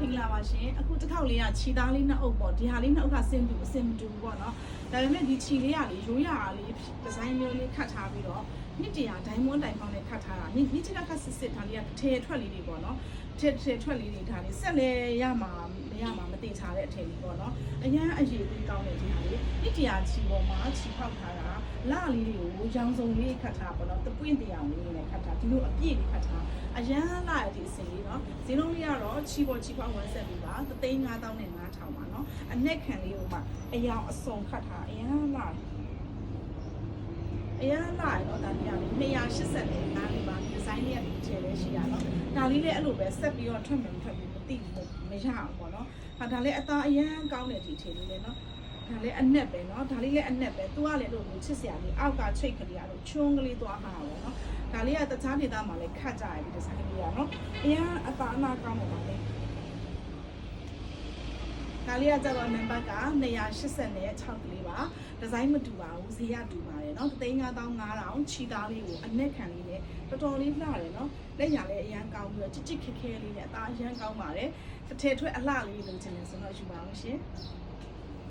မင်္ဂလာပါရှင်အခုတစ်ခေါက်လေးကခြီသားလေးနှစ်အုပ်ပေါ့ဒီဟာလေးနှစ်အုပ်ကစင်တူအစင်မတူဘူးပေါ့နော်ဒါပေမဲ့ဒီခြီလေးကလေရိုးရာလေးဒီဇိုင်းမျိုးလေးခတ်ထားပြီးတော့နှစ်တရာဒိုင်းမွန်တိုင်ပေါင်းနဲ့ခတ်ထားတာနိနိချကခတ်စစ်စစ်ဒါလေးကထဲထွက်လေးတွေပေါ့နော်ထဲထဲထွက်လေးတွေဒါလေးဆက်လဲရမှာမရမှာမသိချတဲ့အထည်လေးပေါ့နော်အရန်အရေးကြီးကောင်းတဲ့ဒီဟာလေးနှစ်တရာခြီပေါ်မှာခြီဖောက်ထားတာလာလေးတွေကိုရောင်စုံလေးခတ်ထားပေါ့နော်တပွင့်တရားလေးနဲ့ခတ်ထားဒီလိုအပြည့်လေးခတ်ထား အရန်လာတဲ့ဒီအစင်လေးနော်ဈေးလုံးလေးကတော့ခြီပေါ်ခြီဖောက်ဝမ်းဆက်ပြီးပါ3သိန်း5000နဲ့9000ပါနော်အနက်ခံလေးကိုမှအယောင်အစုံခတ်ထားအရန်လာတယ်အရန်လာရတော့ဒါလေးကလေ280နဲ့နားလေးပါဒီဇိုင်းလေးကဒီချဲလေးရှိရတော့ဒါလေးလည်းအဲ့လိုပဲဆက်ပြီးတော့ထွက်မယ်မထွက်ဘူးမသိဘူးမရအောင်ပေါ့နော်ဟာဒါလည်းအသားအရန်ကောင်းတဲ့ဒီချဲလေးလေနော်ဒါ လည်းအနက်ပဲเนาะဒါလေးလည်းအနက်ပဲသူကလည်းလို့ချစ်စရာလေးအောက်ကချိတ်ကလေးကတော့ချုံးကလေးသွားမှာပေါ့เนาะဒါလေးကတခြားဒေသမှာလည်းခတ်ကြရဒီဒီဇိုင်းလေးကเนาะအရန်အသားအနာကောင်းတယ်ဒါလေးဒါလေးကကြတော့နံပါတ်က280နဲ့6ကလေးပါဒီဇိုင်းမတူပါဘူးဈေးရတူပါတယ်เนาะ3,500ချီသားလေးကိုအနက်ခံလေးနဲ့တော်တော်လေးလှတယ်เนาะလက်ရလည်းအရန်ကောင်းပြီးတော့ချစ်ချစ်ခက်ခဲလေးနဲ့အသားအရန်ကောင်းပါတယ်တစ်ထည်ထွက်အလှလေးလိုချင်တယ်ဆိုတော့ယူပါအောင်ရှင်